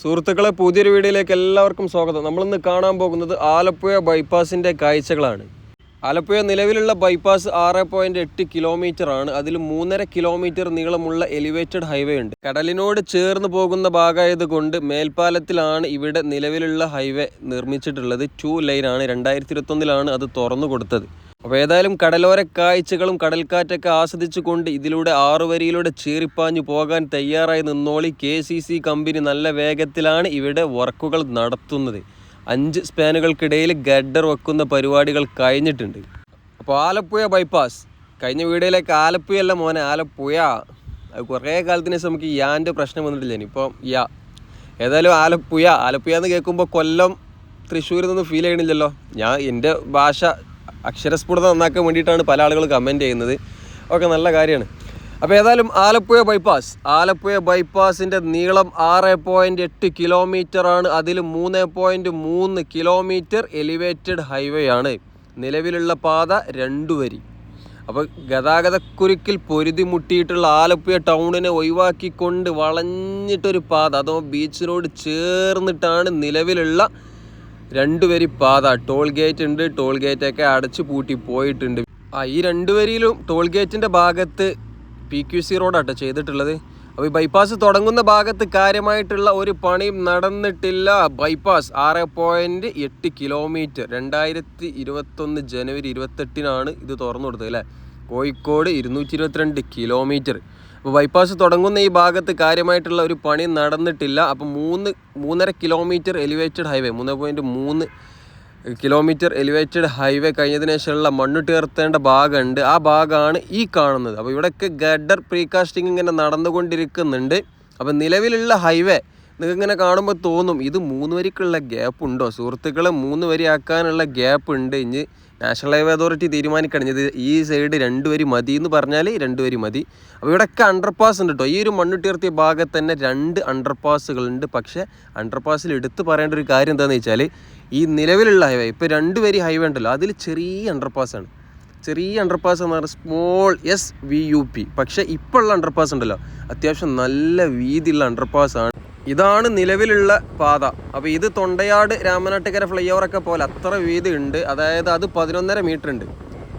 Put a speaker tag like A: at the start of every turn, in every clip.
A: സുഹൃത്തുക്കളെ പുതിയൊരു വീഡിയോയിലേക്ക് എല്ലാവർക്കും സ്വാഗതം. നമ്മളിന്ന് കാണാൻ പോകുന്നത് ആലപ്പുഴ ബൈപ്പാസിന്റെ കാഴ്ചകളാണ്. ആലപ്പുഴ നിലവിലുള്ള ബൈപ്പാസ് ആറ് പോയിന്റ് എട്ട് കിലോമീറ്റർ ആണ്. അതിൽ മൂന്നര കിലോമീറ്റർ നീളമുള്ള എലിവേറ്റഡ് ഹൈവേ ഉണ്ട്. കടലിനോട് ചേർന്ന് പോകുന്ന ഭാഗമായത് കൊണ്ട് മേൽപ്പാലത്തിലാണ് ഇവിടെ നിലവിലുള്ള ഹൈവേ നിർമ്മിച്ചിട്ടുള്ളത്. ടു ലൈനാണ് രണ്ടായിരത്തി ഇരുപത്തൊന്നിലാണ് അത് തുറന്നു കൊടുത്തത് അപ്പോൾ ഏതായാലും കടലോര കാഴ്ചകളും കടൽക്കാറ്റൊക്കെ ആസ്വദിച്ചുകൊണ്ട് ഇതിലൂടെ ആറുവരിയിലൂടെ ചീറിപ്പാഞ്ഞു പോകാൻ തയ്യാറായി നിന്നോളി കെ സി സി കമ്പനി നല്ല വേഗത്തിലാണ് ഇവിടെ വർക്കുകൾ നടത്തുന്നത്. അഞ്ച് സ്പാനുകൾക്കിടയിൽ ഗഡർ വെക്കുന്ന പരിപാടികൾ കഴിഞ്ഞിട്ടുണ്ട്. അപ്പോൾ ആലപ്പുഴ ബൈപ്പാസ്. കഴിഞ്ഞ വീഡിയോയിലേക്ക് ആലപ്പുഴയല്ല മോനെ ആലപ്പുഴ. അത് കുറേ കാലത്തിന് ശേഷം നമുക്ക് യാന്റെ പ്രശ്നം വന്നിട്ടില്ല ഇനിയിപ്പോൾ യാ. ഏതായാലും ആലപ്പുഴ. ആലപ്പുഴ എന്ന് കേൾക്കുമ്പോൾ കൊല്ലം തൃശ്ശൂരിൽ നിന്ന് ഫീൽ ചെയ്യണില്ലല്ലോ. ഞാൻ എന്റെ ഭാഷ അക്ഷരസ്ഫുടത നന്നാക്കാൻ വേണ്ടിയിട്ടാണ് പല ആളുകൾ കമന്റ് ചെയ്യുന്നത്. ഒക്കെ നല്ല കാര്യമാണ്. അപ്പോൾ ഏതായാലും ആലപ്പുഴ ബൈപ്പാസ് ആലപ്പുഴ ബൈപ്പാസിന്റെ നീളം ആറ് പോയിന്റ് എട്ട് കിലോമീറ്റർ ആണ്. അതിൽ മൂന്ന് പോയിന്റ് മൂന്ന് കിലോമീറ്റർ എലിവേറ്റഡ് ഹൈവേ ആണ്. നിലവിലുള്ള പാത രണ്ടു വരി. അപ്പോൾ ഗതാഗതക്കുരുക്കിൽ പൊരുതി മുട്ടിയിട്ടുള്ള ആലപ്പുഴ ടൗണിനെ ഒഴിവാക്കിക്കൊണ്ട് വളഞ്ഞിട്ടൊരു പാത. അതോ ബീച്ചിനോട് ചേർന്നിട്ടാണ് നിലവിലുള്ള രണ്ടുവരി പാത ടോൾ ഗേറ്റ് ഉണ്ട് ടോൾ ഗേറ്റ് ഒക്കെ അടച്ചു പൂട്ടി പോയിട്ടുണ്ട്. ആ ഈ രണ്ട് വരിയിലും ടോൾ ഗേറ്റിന്റെ ഭാഗത്ത് പി ക്യു സി റോഡാട്ടോ ചെയ്തിട്ടുള്ളത്. അപ്പോൾ ഈ ബൈപ്പാസ് തുടങ്ങുന്ന ഭാഗത്ത് കാര്യമായിട്ടുള്ള ഒരു പണിയും നടന്നിട്ടില്ല. ബൈപ്പാസ് ആറ് പോയിന്റ് എട്ട് കിലോമീറ്റർ രണ്ടായിരത്തി ഇരുപത്തൊന്ന് ജനുവരി ഇരുപത്തെട്ടിനാണ് ഇത് തുറന്നു കൊടുത്തത് അല്ലേ? കോഴിക്കോട് ഇരുന്നൂറ്റി ഇരുപത്തിരണ്ട് കിലോമീറ്റർ അപ്പോൾ ബൈപ്പാസ് തുടങ്ങുന്ന ഈ ഭാഗത്ത് കാര്യമായിട്ടുള്ള ഒരു പണി നടന്നിട്ടില്ല. അപ്പോൾ മൂന്ന് മൂന്നര കിലോമീറ്റർ എലിവേറ്റഡ് ഹൈവേ മൂന്ന് പോയിന്റ് മൂന്ന് കിലോമീറ്റർ എലിവേറ്റഡ് ഹൈവേ കഴിഞ്ഞതിന് ശേഷമുള്ള മണ്ണ് തീർത്തേണ്ട ഭാഗമുണ്ട്. ആ ഭാഗമാണ് ഈ കാണുന്നത്. അപ്പോൾ ഇവിടെയൊക്കെ ഗഡർ പ്രീകാസ്റ്റിംഗ് ഇങ്ങനെ നടന്നുകൊണ്ടിരിക്കുന്നുണ്ട്. അപ്പോൾ നിലവിലുള്ള ഹൈവേ നിങ്ങൾക്ക് ഇങ്ങനെ കാണുമ്പോൾ തോന്നും ഇത് മൂന്ന് വരിക്കുള്ള ഗ്യാപ്പ് ഉണ്ടോ? സുഹൃത്തുക്കളെ മൂന്ന് വരി ആക്കാനുള്ള ഗ്യാപ്പ് ഉണ്ട്. ഇനി നാഷണൽ ഹൈവേ അതോറിറ്റി തീരുമാനിക്കഴിഞ്ഞത് ഈ സൈഡ് രണ്ടു വരി മതി എന്ന് പറഞ്ഞാൽ രണ്ടു വരി മതി. അപ്പോൾ ഇവിടെയൊക്കെ അണ്ടർപാസ് ഉണ്ട് കേട്ടോ ഈ ഒരു മണ്ണുട്ടിയർത്തിയ ഭാഗത്ത് തന്നെ രണ്ട് അണ്ടർപാസുകളുണ്ട് പക്ഷേ അണ്ടർപാസിൽ എടുത്തു പറയേണ്ട ഒരു കാര്യം എന്താണെന്ന് വെച്ചാൽ ഈ നിലവിലുള്ള ഹൈവേ ഇപ്പോൾ രണ്ട് വരി ഹൈവേ ഉണ്ടല്ലോ അതിൽ ചെറിയ അണ്ടർപാസാണ് ചെറിയ അണ്ടർപാസ് എന്ന് പറഞ്ഞാൽ small S V U P പക്ഷേ ഇപ്പോൾ ഉള്ള അണ്ടർപാസ് ഉണ്ടല്ലോ. അത്യാവശ്യം നല്ല വീതിയുള്ള അണ്ടർപാസ് ആണ്. ഇതാണ് നിലവിലുള്ള പാത. അപ്പോൾ ഇത് തൊണ്ടയാട് രാമനാട്ടുകര ഫ്ലൈ ഓവറൊക്കെ പോലെ അത്ര വീതി ഉണ്ട് അതായത് അത് പതിനൊന്നര മീറ്റർ ഉണ്ട്.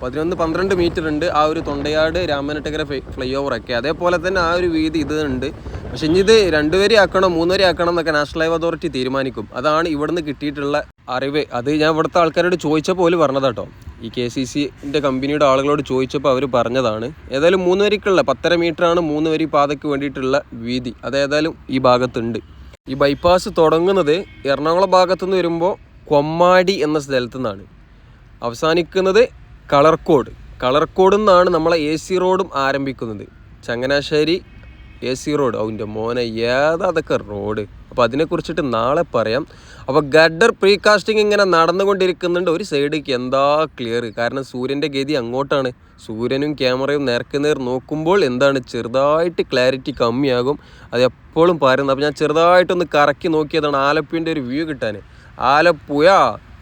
A: പതിനൊന്ന് പന്ത്രണ്ട് മീറ്റർ ഉണ്ട് ആ ഒരു തൊണ്ടയാട് രാമനാട്ടുകര ഫ്ലൈ ഓവറൊക്കെ അതേപോലെ തന്നെ ആ ഒരു വീതി ഇത് ഉണ്ട്. പക്ഷെ ഇനി ഇത് രണ്ടുപേരെ ആക്കണം മൂന്നുപേരെ ആക്കണം എന്നൊക്കെ നാഷണൽ ഹൈവേ അതോറിറ്റി തീരുമാനിക്കും. അതാണ് ഇവിടുന്ന് കിട്ടിയിട്ടുള്ള അറിവ്. അത് ഞാൻ ഇവിടുത്തെ ആൾക്കാരോട് ചോദിച്ചപ്പോൾ പോലും പറഞ്ഞതാട്ടോ. ഈ കെ സി സിന്റെ കമ്പനിയുടെ ആളുകളോട് ചോദിച്ചപ്പോൾ അവർ പറഞ്ഞതാണ് ഏതായാലും മൂന്ന് വരിക്കുള്ള പത്തര മീറ്ററാണ് മൂന്ന് വരി പാതയ്ക്ക് വേണ്ടിയിട്ടുള്ള വീതി. അതേതായാലും ഈ ഭാഗത്തുണ്ട്. ഈ ബൈപ്പാസ് തുടങ്ങുന്നത് എറണാകുളം ഭാഗത്തുനിന്ന് വരുമ്പോൾ കൊമ്മാടി എന്ന സ്ഥലത്തു നിന്നാണ് അവസാനിക്കുന്നത് കളർക്കോട്. കളർക്കോട് നിന്നാണ് നമ്മളെ എ സി റോഡും ആരംഭിക്കുന്നത്. Changanassery A C road. അവന്റെ മോനെ ഏതാ റോഡ്. അപ്പോൾ അതിനെക്കുറിച്ചിട്ട് നാളെ പറയാം. അപ്പോൾ ഗഡർ പ്രീകാസ്റ്റിംഗ് ഇങ്ങനെ നടന്നുകൊണ്ടിരിക്കുന്നുണ്ട്. ഒരു സൈഡിലേക്ക് എന്താ ക്ലിയർ കാരണം സൂര്യന്റെ ഗതി അങ്ങോട്ടാണ്. സൂര്യനും ക്യാമറയും നേർക്ക് നേർ നോക്കുമ്പോൾ എന്താണ്? ചെറുതായിട്ട് ക്ലാരിറ്റി കമ്മിയാകും. അത് എപ്പോഴും പറയുന്നത് അപ്പോൾ ഞാൻ ചെറുതായിട്ടൊന്ന് കറക്കി നോക്കിയതാണ് ആലപ്പുഴന്റെ ഒരു വ്യൂ കിട്ടാൻ. ആലപ്പുഴ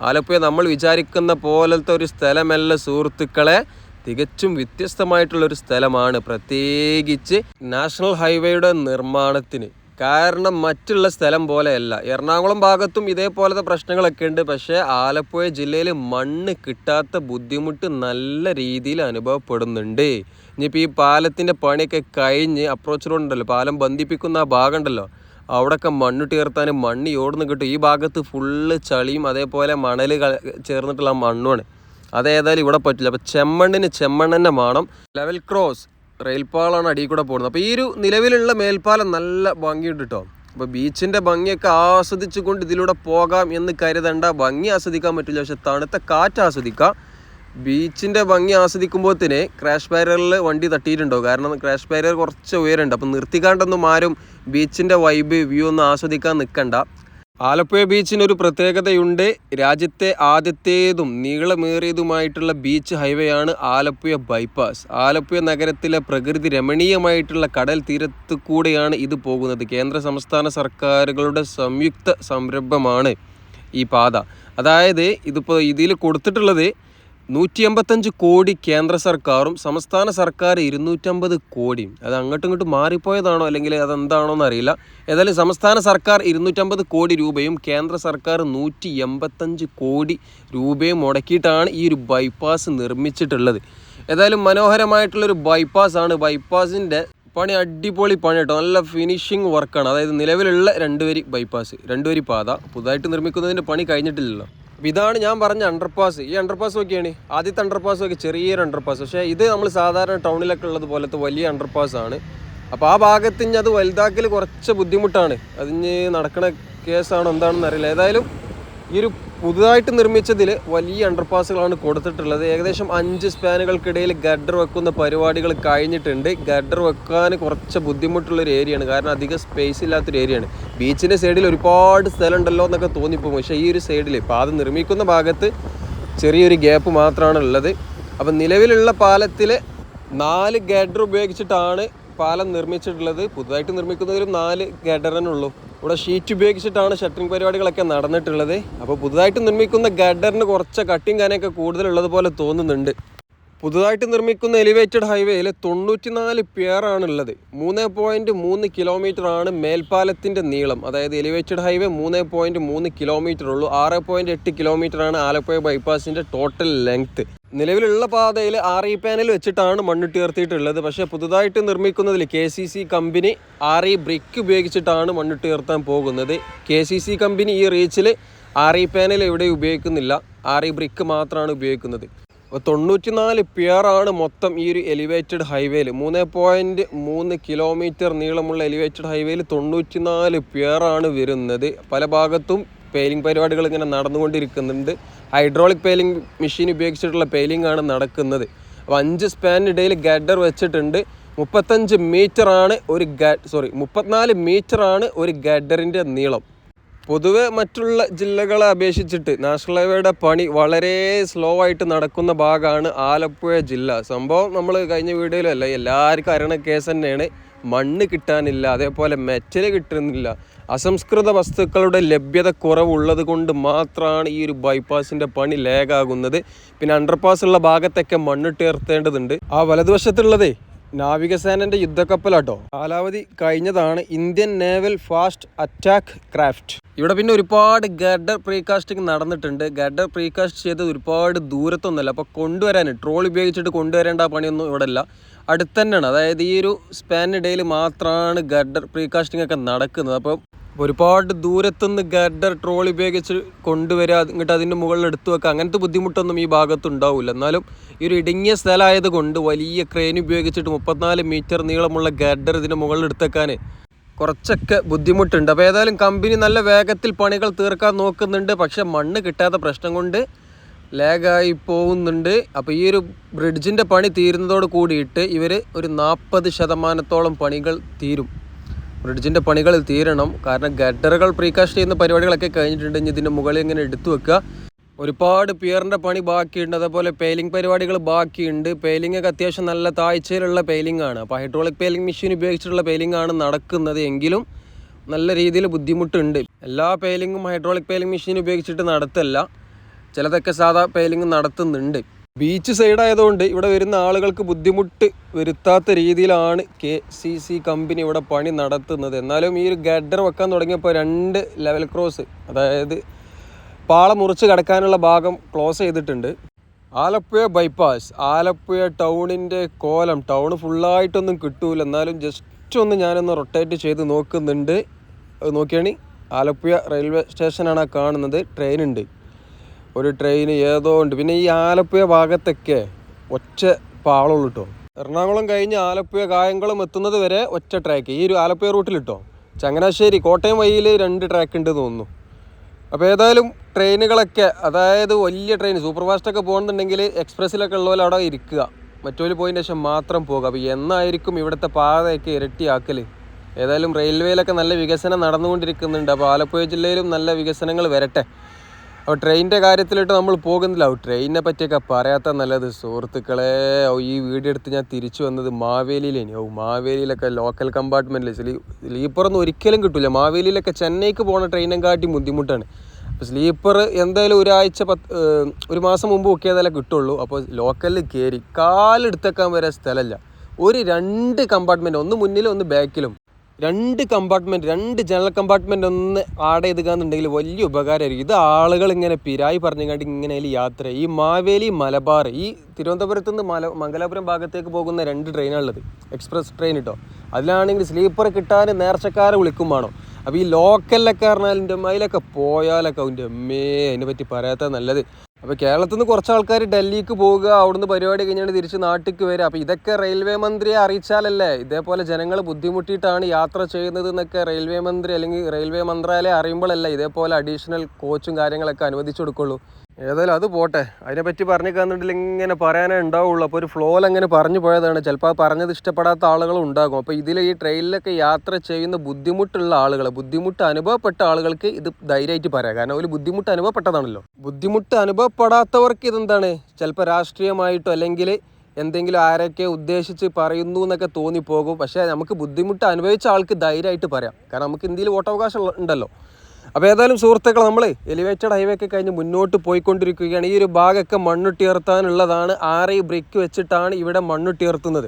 A: ആലപ്പുഴ നമ്മൾ വിചാരിക്കുന്ന പോലത്തെ ഒരു സ്ഥലമല്ല സുഹൃത്തുക്കളെ. തികച്ചും വ്യത്യസ്തമായിട്ടുള്ള ഒരു സ്ഥലമാണ്. പ്രത്യേകിച്ച് നാഷണൽ ഹൈവേയുടെ നിർമ്മാണത്തിന്. കാരണം മറ്റുള്ള സ്ഥലം പോലെയല്ല. എറണാകുളം ഭാഗത്തും ഇതേപോലത്തെ പ്രശ്നങ്ങളൊക്കെ ഉണ്ട്. പക്ഷേ ആലപ്പുഴ ജില്ലയിൽ മണ്ണ് കിട്ടാത്ത ബുദ്ധിമുട്ട് നല്ല രീതിയിൽ അനുഭവപ്പെടുന്നുണ്ട്. ഇനിയിപ്പോൾ ഈ പാലത്തിന്റെ പണിയൊക്കെ കഴിഞ്ഞ് അപ്രോച്ച് റോഡ് ഉണ്ടല്ലോ. പാലം ബന്ധിപ്പിക്കുന്ന ആ ഭാഗം ഉണ്ടല്ലോ അവിടെയൊക്കെ മണ്ണ് തീർത്താനും മണ്ണ് ഓടുന്നു കിട്ടും. ഈ ഭാഗത്ത് ഫുള്ള് ചളിയും അതേപോലെ മണൽ ചേർന്നിട്ടുള്ള മണ്ണുമാണ്. അതേതായാലും ഇവിടെ പറ്റില്ല. അപ്പോൾ ചെമ്മണ്ണിന് ചെമ്മണ്ണനെ വേണം ലെവൽ ക്രോസ് റെയിൽപാളാണ് അടിയിൽ കൂടെ പോകുന്നത്. അപ്പോൾ ഈ ഒരു നിലവിലുള്ള മേൽപ്പാലം നല്ല ഭംഗിയുണ്ട് കേട്ടോ അപ്പോൾ ബീച്ചിന്റെ ഭംഗിയൊക്കെ ആസ്വദിച്ചുകൊണ്ട് ഇതിലൂടെ പോകാം എന്ന് കരുതണ്ട. ഭംഗി ആസ്വദിക്കാൻ പറ്റില്ല. പക്ഷെ തണുത്ത കാറ്റ് ആസ്വദിക്കാം. ബീച്ചിന്റെ ഭംഗി ആസ്വദിക്കുമ്പോഴത്തേന് ക്രാഷ് ബാരിയറിൽ വണ്ടി തട്ടിയിട്ടുണ്ടോ കാരണം ക്രാഷ് ബാരിയർ കുറച്ച് ഉയരുണ്ട് അപ്പം നിർത്തിക്കാണ്ടൊന്നും ആരും ബീച്ചിന്റെ വൈബ് വ്യൂ ഒന്നും ആസ്വദിക്കാൻ നിൽക്കണ്ട ആലപ്പുഴ ബീച്ചിന് ഒരു പ്രത്യേകതയുണ്ട്. രാജ്യത്തെ ആദ്യത്തേതും നീളമേറിയതുമായിട്ടുള്ള ബീച്ച് ഹൈവേ ആണ് ആലപ്പുഴ ബൈപ്പാസ്. ആലപ്പുഴ നഗരത്തിലെ പ്രകൃതി രമണീയമായിട്ടുള്ള കടൽ തീരത്ത് കൂടെയാണ് ഇത് പോകുന്നത്. കേന്ദ്ര സംസ്ഥാന സർക്കാരുകളുടെ സംയുക്ത സംരംഭമാണ് ഈ പാത. അതായത് ഇതിപ്പോൾ ഇതിൽ കൊടുത്തിട്ടുള്ളത് നൂറ്റി എൺപത്തഞ്ച് കോടി കേന്ദ്ര സർക്കാരും സംസ്ഥാന സർക്കാർ ഇരുന്നൂറ്റമ്പത് കോടിയും. അത് അങ്ങോട്ടും ഇങ്ങോട്ടും മാറിപ്പോയതാണോ അല്ലെങ്കിൽ അതെന്താണോ എന്നറിയില്ല ഏതായാലും സംസ്ഥാന സർക്കാർ ഇരുന്നൂറ്റമ്പത് കോടി രൂപയും കേന്ദ്ര സർക്കാർ നൂറ്റി എൺപത്തഞ്ച് കോടി രൂപയും മുടക്കിയിട്ടാണ് ഈ ഒരു ബൈപ്പാസ് നിർമ്മിച്ചിട്ടുള്ളത്. ഏതായാലും മനോഹരമായിട്ടുള്ളൊരു ബൈപ്പാസ് ആണ് ബൈപ്പാസിന്റെ പണി അടിപൊളി പണി കേട്ടോ. നല്ല ഫിനിഷിംഗ് വർക്കാണ്. അതായത് നിലവിലുള്ള രണ്ടുവരി ബൈപ്പാസ് രണ്ടുവരി പാത. പുതുതായിട്ട് നിർമ്മിക്കുന്നതിന്റെ പണി കഴിഞ്ഞിട്ടില്ലല്ലോ. അപ്പോൾ ഇതാണ് ഞാൻ പറഞ്ഞ അണ്ടർപാസ് ഈ അണ്ടർപാസ് ഒക്കെയാണ് ആദ്യത്തെ അണ്ടർപാസ് ഒക്കെ ചെറിയൊരു അണ്ടർപാസ് പക്ഷേ ഇത് നമ്മൾ സാധാരണ ടൗണിലൊക്കെ ഉള്ളത് പോലത്തെ വലിയ അണ്ടർപാസ് ആണ്. അപ്പോൾ ആ ഭാഗത്ത് ഇനി അത് വലുതാക്കൽ കുറച്ച് ബുദ്ധിമുട്ടാണ്. അതിന് നടക്കണ കേസാണോ എന്താണെന്ന് അറിയില്ല. ഏതായാലും ഈ ഒരു പുതുതായിട്ട് നിർമ്മിച്ചതിൽ വലിയ അണ്ടർപാസുകളാണ് കൊടുത്തിട്ടുള്ളത്. ഏകദേശം അഞ്ച് സ്പാനുകൾക്കിടയിൽ ഗഡർ വെക്കുന്ന പരിപാടികൾ കഴിഞ്ഞിട്ടുണ്ട്. ഗഡർ വെക്കാൻ കുറച്ച് ബുദ്ധിമുട്ടുള്ളൊരു ഏരിയയാണ് കാരണം അധികം സ്പേസ് ഇല്ലാത്തൊരു ഏരിയയാണ് ബീച്ചിന്റെ സൈഡിൽ ഒരുപാട് സ്ഥലം ഉണ്ടല്ലോ എന്നൊക്കെ തോന്നിപ്പോകും. പക്ഷേ ഈ ഒരു സൈഡിൽ പാത നിർമ്മിക്കുന്ന ഭാഗത്ത് ചെറിയൊരു ഗ്യാപ്പ് മാത്രമാണ് ഉള്ളത്. അപ്പം നിലവിലുള്ള പാലത്തിൽ നാല് ഗഡർ ഉപയോഗിച്ചിട്ടാണ് പാലം നിർമ്മിച്ചിട്ടുള്ളത്. പുതുതായിട്ട് നിർമ്മിക്കുന്നതിലും നാല് ഗഡറിനുള്ളൂ ഇവിടെ ഷീറ്റ് ഉപയോഗിച്ചിട്ടാണ് ഷട്ടറിങ് പരിപാടികളൊക്കെ നടന്നിട്ടുള്ളത്. അപ്പോൾ പുതുതായിട്ട് നിർമ്മിക്കുന്ന ഗഡറിന് കുറച്ച് കട്ടിങ് കാനൊക്കെ കൂടുതലുള്ളത് പോലെ തോന്നുന്നുണ്ട്. പുതുതായിട്ട് നിർമ്മിക്കുന്ന എലിവേറ്റഡ് ഹൈവേയിൽ തൊണ്ണൂറ്റിനാല് പിയറാണുള്ളത് മൂന്ന് പോയിന്റ് മൂന്ന് കിലോമീറ്റർ ആണ് മേൽപ്പാലത്തിന്റെ നീളം. അതായത് എലിവേറ്റഡ് ഹൈവേ മൂന്ന് പോയിന്റ് മൂന്ന് കിലോമീറ്റർ ഉള്ളൂ. ആറ് പോയിന്റ് എട്ട് കിലോമീറ്റർ ആണ് ആലപ്പുഴ ബൈപ്പാസിന്റെ ടോട്ടൽ ലെങ്ത്ത് നിലവിലുള്ള പാതയിൽ ആർ ഇ പാനൽ വെച്ചിട്ടാണ് മണ്ണിട്ടുയർത്തിയിട്ടുള്ളത് പക്ഷേ പുതുതായിട്ട് നിർമ്മിക്കുന്നതിൽ K C C company R E brick ഉപയോഗിച്ചിട്ടാണ് മണ്ണിട്ടുയർത്താൻ പോകുന്നത്. കെ സി സി കമ്പനി ഈ റീച്ചിൽ ആർ ഇ പാനൽ ഇവിടെ ഉപയോഗിക്കുന്നില്ല. ആർ ഇ ബ്രിക്ക് മാത്രമാണ് ഉപയോഗിക്കുന്നത്. തൊണ്ണൂറ്റിനാല് പിയറാണ് മൊത്തം ഈ ഒരു എലിവേറ്റഡ് ഹൈവേയിൽ മൂന്ന് പോയിന്റ് മൂന്ന് കിലോമീറ്റർ നീളമുള്ള എലിവേറ്റഡ് ഹൈവേയിൽ തൊണ്ണൂറ്റിനാല് പിയറാണ് വരുന്നത്. പല ഭാഗത്തും പെയിലിംഗ് പരിപാടികൾ ഇങ്ങനെ നടന്നുകൊണ്ടിരിക്കുന്നുണ്ട്. ഹൈഡ്രോളിക് പെയിലിംഗ് മെഷീൻ ഉപയോഗിച്ചിട്ടുള്ള പെയിലിംഗ് ആണ് നടക്കുന്നത്. അപ്പോൾ അഞ്ച് സ്പാനിടയിൽ ഗഡർ വെച്ചിട്ടുണ്ട്. മുപ്പത്തഞ്ച് മീറ്ററാണ് ഒരു ഗ സോറി മുപ്പത്തിനാല് മീറ്ററാണ് ഒരു ഗഡറിന്റെ നീളം. പൊതുവെ മറ്റുള്ള ജില്ലകളെ അപേക്ഷിച്ചിട്ട് നാഷണൽ ഹൈവേയുടെ പണി വളരെ സ്ലോ ആയിട്ട് നടക്കുന്ന ഭാഗമാണ് ആലപ്പുഴ ജില്ല. സംഭവം നമ്മൾ കഴിഞ്ഞ വീഡിയോയിലല്ല എല്ലാവർക്കും അറിയണ കേസ് തന്നെയാണ്. മണ്ണ് കിട്ടാനില്ല അതേപോലെ മെറ്റൽ കിട്ടുന്നില്ല. അസംസ്കൃത വസ്തുക്കളുടെ ലഭ്യത കുറവുള്ളത് കൊണ്ട് മാത്രമാണ് ഈ ഒരു ബൈപ്പാസിന്റെ പണി ലേഗാകുന്നത് പിന്നെ അണ്ടർപാസ് ഉള്ള ഭാഗത്തൊക്കെ മണ്ണിട്ട് ഉയർത്തേണ്ടതുണ്ട് ആ വലതുവശത്തുള്ളതേ നാവികസേനന്റെ യുദ്ധക്കപ്പലാട്ടോ. കാലാവധി കഴിഞ്ഞതാണ് Indian naval fast attack craft. ഇവിടെ പിന്നെ ഒരുപാട് ഗഡർ പ്രീകാസ്റ്റിംഗ് നടന്നിട്ടുണ്ട്. ഗഡർ പ്രീകാസ്റ്റ് ചെയ്തത് ഒരുപാട് ദൂരത്തൊന്നുമല്ല. അപ്പോൾ കൊണ്ടുവരാൻ ട്രോൾ ഉപയോഗിച്ചിട്ട് കൊണ്ടുവരേണ്ട പണിയൊന്നും ഇവിടെ ഇല്ല അടുത്ത് തന്നെയാണ് അതായത് ഈ ഒരു സ്പാനിടയിൽ മാത്രമാണ് ഗഡർ പ്രീകാസ്റ്റിംഗ് ഒക്കെ നടക്കുന്നത്. അപ്പോൾ ഒരുപാട് ദൂരത്തുനിന്ന് ഗഡർ ട്രോളി ഉപയോഗിച്ച് കൊണ്ടുവരിക ഇങ്ങോട്ട് അതിന്റെ മുകളിൽ എടുത്തു വെക്കുക അങ്ങനത്തെ ബുദ്ധിമുട്ടൊന്നും ഈ ഭാഗത്ത് ഉണ്ടാവില്ല എന്നാലും ഈ ഒരു ഇടുങ്ങിയ സ്ഥലമായത് കൊണ്ട് വലിയ ക്രെയിൻ ഉപയോഗിച്ചിട്ട് മുപ്പത്തിനാല് മീറ്റർ നീളമുള്ള ഗഡർ ഇതിന്റെ മുകളിൽ എടുത്തേക്കാൻ കുറച്ചൊക്കെ ബുദ്ധിമുട്ടുണ്ട്. അപ്പോൾ ഏതായാലും കമ്പനി നല്ല വേഗത്തിൽ പണികൾ തീർക്കാൻ നോക്കുന്നുണ്ട്. പക്ഷെ മണ്ണ് കിട്ടാത്ത പ്രശ്നം കൊണ്ട് ലാഗായി പോകുന്നുണ്ട്. അപ്പോൾ ഈ ഒരു ബ്രിഡ്ജിന്റെ പണി തീരുന്നതോട് കൂടിയിട്ട് ഇവർ ഒരു നാൽപ്പത് ശതമാനത്തോളം പണികൾ തീരും. ബ്രിഡ്ജിന്റെ പണികൾ തീരണം. കാരണം ഗഡറുകൾ പ്രീകാസ്റ്റ് ചെയ്യുന്ന പരിപാടികളൊക്കെ കഴിഞ്ഞിട്ടുണ്ട്. ഇനി ഇതിന്റെ മുകളിൽ ഇങ്ങനെ എടുത്തു വെക്കുക. ഒരുപാട് പിയറിന്റെ പണി ബാക്കിയുണ്ട്. അതേപോലെ പെയിലിംഗ് പരിപാടികൾ ബാക്കിയുണ്ട്. പെയിലിംഗ് ഒക്കെ അത്യാവശ്യം നല്ല താഴ്ചയിലുള്ള പെയിലിംഗ് ആണ്. അപ്പോൾ ഹൈഡ്രോളിക് പെയിലിംഗ് മെഷീൻ ഉപയോഗിച്ചിട്ടുള്ള പെയിലിംഗ് ആണ് നടക്കുന്നത് എങ്കിലും നല്ല രീതിയിൽ ബുദ്ധിമുട്ടുണ്ട്. എല്ലാ പെയിലിങ്ങും ഹൈഡ്രോളിക് പെയിലിംഗ് മെഷീൻ ഉപയോഗിച്ചിട്ട് നടത്തല്ല. ചിലതൊക്കെ സാധാ പെയിലിംഗ് നടത്തുന്നുണ്ട്. ബീച്ച് സൈഡ് ആയതുകൊണ്ട് ഇവിടെ വരുന്ന ആളുകൾക്ക് ബുദ്ധിമുട്ട് വരുത്താത്ത രീതിയിലാണ് കെ സി സി കമ്പനി ഇവിടെ പണി നടത്തുന്നത്. എന്നാലും ഈ ഒരു ഗഡർ വെക്കാൻ തുടങ്ങിയപ്പോൾ രണ്ട് ലെവൽ ക്രോസ് അതായത് പാള മുറിച്ച് കടക്കാനുള്ള ഭാഗം ക്ലോസ് ചെയ്തിട്ടുണ്ട്. ആലപ്പുഴ ബൈപ്പാസ് ആലപ്പുഴ ടൗണിന്റെ കോലം ടൗൺ ഫുള്ളായിട്ടൊന്നും കിട്ടൂല. എന്നാലും ജസ്റ്റ് ഒന്ന് ഞാനൊന്ന് റൊട്ടേറ്റ് ചെയ്ത് നോക്കുന്നുണ്ട്. നോക്കിയാണ്? ആലപ്പുഴ റെയിൽവേ സ്റ്റേഷനാണ് കാണുന്നത്. ട്രെയിൻ ഉണ്ട് ഒരു ട്രെയിൻ ഏതോ ഉണ്ട് പിന്നെ ഈ ആലപ്പുഴ ഭാഗത്തൊക്കെ ഒറ്റ പാളുള്ളൂ കേട്ടോ എറണാകുളം കഴിഞ്ഞ് ആലപ്പുഴ കായംകുളം എത്തുന്നത് വരെ ഒറ്റ ട്രാക്ക് ഈ ഒരു ആലപ്പുഴ റൂട്ടിൽ കേട്ടോ ചങ്ങനാശ്ശേരി കോട്ടയം വഴിയിൽ രണ്ട് ട്രാക്ക് ഉണ്ട് തോന്നുന്നു. അപ്പോൾ ഏതായാലും ട്രെയിനുകളൊക്കെ അതായത് വലിയ ട്രെയിൻ സൂപ്പർ ഫാസ്റ്റൊക്കെ പോകുന്നുണ്ടെങ്കിൽ എക്സ്പ്രസ്സിലൊക്കെ ഉള്ളവർ അവിടെ ഇരിക്കുക. മറ്റൊരു പോയിന്റ് ശേഷം മാത്രം പോകുക അപ്പോൾ എന്നായിരിക്കും ഇവിടുത്തെ പാതയൊക്കെ ഇരട്ടിയാക്കൽ ഏതായാലും റെയിൽവേയിലൊക്കെ നല്ല വികസനം നടന്നുകൊണ്ടിരിക്കുന്നുണ്ട്. അപ്പോൾ ആലപ്പുഴ ജില്ലയിലും നല്ല വികസനങ്ങൾ വരട്ടെ. അപ്പോൾ ട്രെയിനിന്റെ കാര്യത്തിലിട്ട് നമ്മൾ പോകുന്നില്ല. ട്രെയിനിനെ പറ്റിയൊക്കെ പറയാത്ത നല്ലത് സുഹൃത്തുക്കളെ ഈ വീഡിയോ എടുത്ത് ഞാൻ തിരിച്ചു വന്നത് മാവേലിയിലേനി. ഓ മാവേലിയിലൊക്കെ ലോക്കൽ കമ്പാർട്ട്മെന്റിൽ സ്ലീ സ്ലീപ്പറൊന്നും ഒരിക്കലും കിട്ടില്ല മാവേലിയിലൊക്കെ ചെന്നൈക്ക് പോണ ട്രെയിനും കാട്ടി ബുദ്ധിമുട്ടാണ്. അപ്പോൾ സ്ലീപ്പർ എന്തായാലും ഒരാഴ്ച പത്ത് ഒരു മാസം മുമ്പ് ബുക്ക് ചെയ്താലേ കിട്ടുള്ളൂ. അപ്പോൾ ലോക്കലിൽ കയറി കാലെടുത്തേക്കാൻ വരെ സ്ഥലമില്ല. ഒരു രണ്ട് കമ്പാർട്ട്മെന്റ് ഒന്ന് മുന്നിലും ഒന്ന് ബാക്കിലും രണ്ട് കമ്പാർട്ട്മെന്റ് രണ്ട് ജനറൽ കമ്പാർട്ട്മെന്റ് ഒന്ന് ആഡ് ചെയ്തുകാന്നുണ്ടെങ്കിൽ വലിയ ഉപകാരമായിരിക്കും ഇത് ആളുകൾ ഇങ്ങനെ പിരായി പറഞ്ഞുകൊണ്ട് ഇങ്ങനെ യാത്ര ഈ മാവേലി മലബാർ ഈ തിരുവനന്തപുരത്ത് നിന്ന് മല മംഗലാപുരം ഭാഗത്തേക്ക് പോകുന്ന രണ്ട് ട്രെയിനാണുള്ളത് എക്സ്പ്രസ് ട്രെയിൻ കിട്ടോ അതിലാണെങ്കിൽ സ്ലീപ്പർ കിട്ടാൻ നേർച്ചക്കാരെ വിളിക്കും വേണം. അപ്പോൾ ഈ ലോക്കലിലൊക്കെ പറഞ്ഞാൽ എന്റെ അതിലൊക്കെ പോയാലൊക്കെ അവന്റെ അമ്മേ അതിനെ പറ്റി പറയാത്ത നല്ലത്. അപ്പോൾ കേരളത്തിൽ നിന്ന് കുറച്ച് ആൾക്കാർ ഡൽഹിക്ക് പോവുക അവിടുന്ന് പരിപാടി കഴിഞ്ഞാണ് തിരിച്ച് നാട്ടിലേക്ക് വരിക. അപ്പോൾ ഇതൊക്കെ റെയിൽവേ മന്ത്രിയെ അറിയിച്ചാലല്ലേ ഇതേപോലെ ജനങ്ങൾ ബുദ്ധിമുട്ടിയിട്ടാണ് യാത്ര ചെയ്യുന്നത് എന്നൊക്കെ റെയിൽവേ മന്ത്രി അല്ലെങ്കിൽ റെയിൽവേ മന്ത്രാലയം അറിയുമ്പോഴല്ല ഇതേപോലെ അഡീഷണൽ കോച്ചും കാര്യങ്ങളൊക്കെ അനുവദിച്ചു കൊടുക്കുള്ളൂ. ഏതായാലും അത് പോട്ടെ. അതിനെപ്പറ്റി പറഞ്ഞു കണ്ടിട്ടില്ല ഇങ്ങനെ പറയാനേ ഉണ്ടാവുള്ളൂ. അപ്പോൾ ഒരു ഫ്ലോയിൽ അങ്ങനെ പറഞ്ഞു പോയതാണ്. ചിലപ്പോൾ ആ പറഞ്ഞത് ഇഷ്ടപ്പെടാത്ത ആളുകളും ഉണ്ടാകും. അപ്പോൾ ഇതിൽ ഈ ട്രെയിനിലൊക്കെ യാത്ര ചെയ്യുന്ന ബുദ്ധിമുട്ടുള്ള ആളുകൾ ബുദ്ധിമുട്ട് അനുഭവപ്പെട്ട ആളുകൾക്ക് ഇത് ധൈര്യമായിട്ട് പറയാം. കാരണം ഒരു ബുദ്ധിമുട്ട് അനുഭവപ്പെട്ടതാണല്ലോ. ബുദ്ധിമുട്ട് അനുഭവപ്പെടാത്തവർക്ക് ഇതെന്താണ്? ചിലപ്പോൾ രാഷ്ട്രീയമായിട്ടോ അല്ലെങ്കിൽ എന്തെങ്കിലും ആരൊക്കെ ഉദ്ദേശിച്ച് പറയുന്നു എന്നൊക്കെ തോന്നിപ്പോകും. പക്ഷേ നമുക്ക് ബുദ്ധിമുട്ട് അനുഭവിച്ച ആൾക്ക് ധൈര്യമായിട്ട് പറയാം. കാരണം നമുക്ക് ഇന്ത്യയിൽ വോട്ടവകാശം ഉണ്ടല്ലോ. അപ്പോൾ ഏതായാലും സുഹൃത്തുക്കൾ നമ്മൾ എലിവേറ്റഡ് ഹൈവേ ഒക്കെ കഴിഞ്ഞ് മുന്നോട്ട് പോയിക്കൊണ്ടിരിക്കുകയാണ്. ഈ ഒരു ഭാഗമൊക്കെ മണ്ണുട്ടിയർത്താനുള്ളതാണ് ആറ് ബ്രേക്ക് വെച്ചിട്ടാണ് ഇവിടെ മണ്ണുട്ടിയർത്തുന്നത്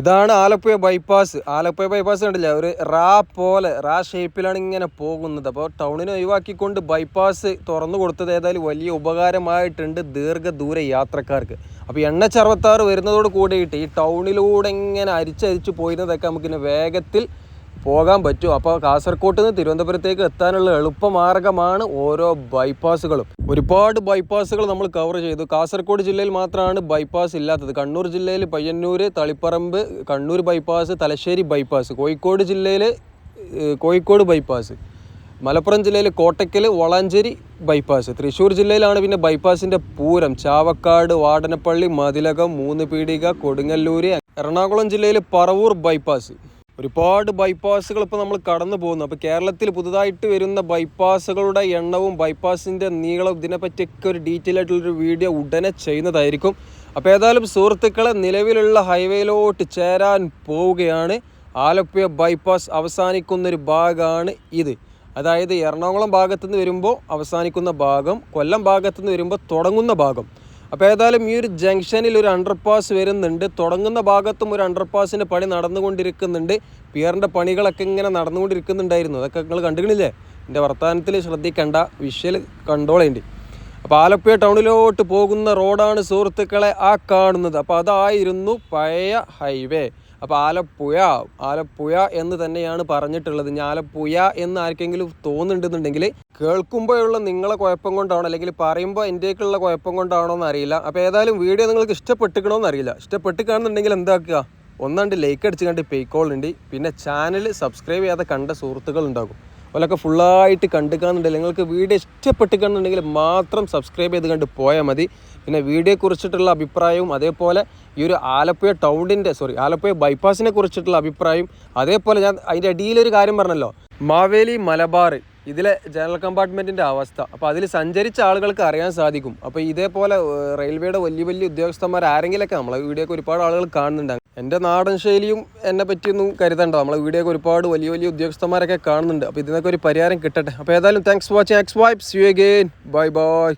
A: ഇതാണ് ആലപ്പുഴ ബൈപ്പാസ് ആലപ്പുഴ ബൈപ്പാസ് കണ്ടില്ല? ഒരു റാ പോലെ റാ ഷേപ്പിലാണ് ഇങ്ങനെ പോകുന്നത്. അപ്പോൾ ടൗണിനെ ഒഴിവാക്കിക്കൊണ്ട് ബൈപ്പാസ് തുറന്നു കൊടുത്തത് ഏതായാലും വലിയ ഉപകാരമായിട്ടുണ്ട് ദീർഘദൂര യാത്രക്കാർക്ക്. അപ്പോൾ എണ്ണ ചറുപത്താറ് വരുന്നതോട് കൂടിയിട്ട് ഈ ടൗണിലൂടെ ഇങ്ങനെ അരിച്ചരിച്ച് പോയിരുന്നതൊക്കെ നമുക്കിങ്ങനെ വേഗത്തിൽ പോകാൻ പറ്റും. അപ്പോൾ കാസർകോട്ട് നിന്ന് തിരുവനന്തപുരത്തേക്ക് എത്താനുള്ള എളുപ്പമാർഗമാണ് ഓരോ ബൈപ്പാസുകളും ഒരുപാട് ബൈപ്പാസുകൾ നമ്മൾ കവർ ചെയ്തു. കാസർഗോഡ് ജില്ലയിൽ മാത്രമാണ് ബൈപ്പാസ് ഇല്ലാത്തത്. കണ്ണൂർ ജില്ലയിൽ പയ്യന്നൂർ തളിപ്പറമ്പ് കണ്ണൂർ ബൈപ്പാസ് തലശ്ശേരി ബൈപ്പാസ് കോഴിക്കോട് ജില്ലയിൽ കോഴിക്കോട് ബൈപ്പാസ് മലപ്പുറം ജില്ലയിൽ കോട്ടയ്ക്കൽ വളാഞ്ചേരി ബൈപ്പാസ് തൃശ്ശൂർ ജില്ലയിലാണ് പിന്നെ ബൈപ്പാസിന്റെ പൂരം. ചാവക്കാട് വാടനപ്പള്ളി മതിലകം മൂന്ന് പീടിക കൊടുങ്ങല്ലൂർ എറണാകുളം ജില്ലയിൽ പറവൂർ ബൈപ്പാസ് ഒരുപാട് ബൈപ്പാസുകൾ ഇപ്പോൾ നമ്മൾ കടന്നു പോകുന്നു. അപ്പോൾ കേരളത്തിൽ പുതുതായിട്ട് വരുന്ന ബൈപ്പാസുകളുടെ എണ്ണവും ബൈപ്പാസിന്റെ നീളവും ഇതിനെപ്പറ്റിയൊക്കെ ഒരു ഡീറ്റെയിൽ ആയിട്ടുള്ളൊരു വീഡിയോ ഉടനെ ചെയ്യുന്നതായിരിക്കും. അപ്പോൾ ഏതായാലും സുഹൃത്തുക്കളെ നിലവിലുള്ള ഹൈവേയിലോട്ട് ചേരാൻ പോവുകയാണ്. ആലപ്പുഴ ബൈപ്പാസ് അവസാനിക്കുന്നൊരു ഭാഗമാണ് ഇത്. അതായത് എറണാകുളം ഭാഗത്തുനിന്ന് വരുമ്പോൾ അവസാനിക്കുന്ന ഭാഗം കൊല്ലം ഭാഗത്തുനിന്ന് വരുമ്പോൾ തുടങ്ങുന്ന ഭാഗം. അപ്പോൾ ഏതായാലും ഈ ഒരു ജംഗ്ഷനിൽ ഒരു അണ്ടർപാസ് വരുന്നുണ്ട്. തുടങ്ങുന്ന ഭാഗത്തും ഒരു അണ്ടർപാസിന്റെ പണി നടന്നുകൊണ്ടിരിക്കുന്നുണ്ട്. പിയറിന്റെ പണികളൊക്കെ ഇങ്ങനെ നടന്നുകൊണ്ടിരിക്കുന്നുണ്ടായിരുന്നു. അതൊക്കെ നിങ്ങൾ കണ്ടുകണില്ലേ എന്റെ വർത്തമാനത്തിൽ ശ്രദ്ധിക്കേണ്ട. വിഷ്വൽ കണ്ടോളേണ്ടി അപ്പോൾ ആലപ്പുഴ ടൗണിലോട്ട് പോകുന്ന റോഡാണ് സുഹൃത്തുക്കളെ ആ കാണുന്നത്. അപ്പോൾ അതായിരുന്നു പഴയ ഹൈവേ അപ്പോൾ ആലപ്പുഴ ആലപ്പുഴ എന്ന് തന്നെയാണ് പറഞ്ഞിട്ടുള്ളത്. ഇനി ആലപ്പുഴ എന്ന് ആർക്കെങ്കിലും തോന്നുന്നുണ്ടെന്നുണ്ടെങ്കിൽ കേൾക്കുമ്പോഴുള്ള നിങ്ങളെ കുഴപ്പം കൊണ്ടാണോ അല്ലെങ്കിൽ പറയുമ്പോൾ എന്റെയൊക്കെയുള്ള കുഴപ്പം കൊണ്ടാണോ എന്ന് അറിയില്ല. അപ്പോൾ ഏതായാലും വീഡിയോ നിങ്ങൾക്ക് ഇഷ്ടപ്പെട്ടിക്കണോ എന്ന് അറിയില്ല. ഇഷ്ടപ്പെട്ട് കാണുന്നുണ്ടെങ്കിൽ എന്താക്കുക ഒന്നാണ്ട് ലൈക്ക് അടിച്ച് കണ്ട് പേക്കോളുണ്ട് പിന്നെ ചാനൽ സബ്സ്ക്രൈബ് ചെയ്യാതെ കണ്ട സുഹൃത്തുക്കൾ ഉണ്ടാകും. അതിലൊക്കെ ഫുള്ളായിട്ട് കണ്ടു കാണുന്നുണ്ടെങ്കിൽ നിങ്ങൾക്ക് വീഡിയോ ഇഷ്ടപ്പെട്ടിക്കാന്നുണ്ടെങ്കിൽ മാത്രം സബ്സ്ക്രൈബ് ചെയ്ത് കണ്ട് പോയാൽ മതി. പിന്നെ വീടിനെ കുറിച്ചിട്ടുള്ള അഭിപ്രായവും അതേപോലെ ഈ ഒരു ആലപ്പുഴ ടൗണിന്റെ സോറി ആലപ്പുഴ ബൈപ്പാസിനെ കുറിച്ചിട്ടുള്ള അഭിപ്രായം അതേപോലെ ഞാൻ അതിന്റെ അടിയിലൊരു കാര്യം പറഞ്ഞല്ലോ. മാവേലി മലബാർ ഇതിലെ ജനറൽ കമ്പാർട്ട്മെന്റിന്റെ അവസ്ഥ. അപ്പോൾ അതിൽ സഞ്ചരിച്ച ആളുകൾക്ക് അറിയാൻ സാധിക്കും. അപ്പോൾ ഇതേപോലെ റെയിൽവേയുടെ വലിയ വലിയ ഉദ്യോഗസ്ഥന്മാർ ആരെങ്കിലൊക്കെ നമ്മളെ വീഡിയോക്ക് ഒരുപാട് ആളുകൾ കാണുന്നുണ്ട്. എന്റെ നാടൻ ശൈലിയും എന്നെ പറ്റിയൊന്നും കരുതണ്ട. നമ്മളെ വീഡിയോക്ക് ഒരുപാട് വലിയ വലിയ ഉദ്യോഗസ്ഥന്മാരൊക്കെ കാണുന്നുണ്ട്. അപ്പോൾ ഇതിനൊക്കെ ഒരു പരിഹാരം കിട്ടട്ടെ. അപ്പോൾ ഏതായാലും thanks for watching X vibes you again bye bye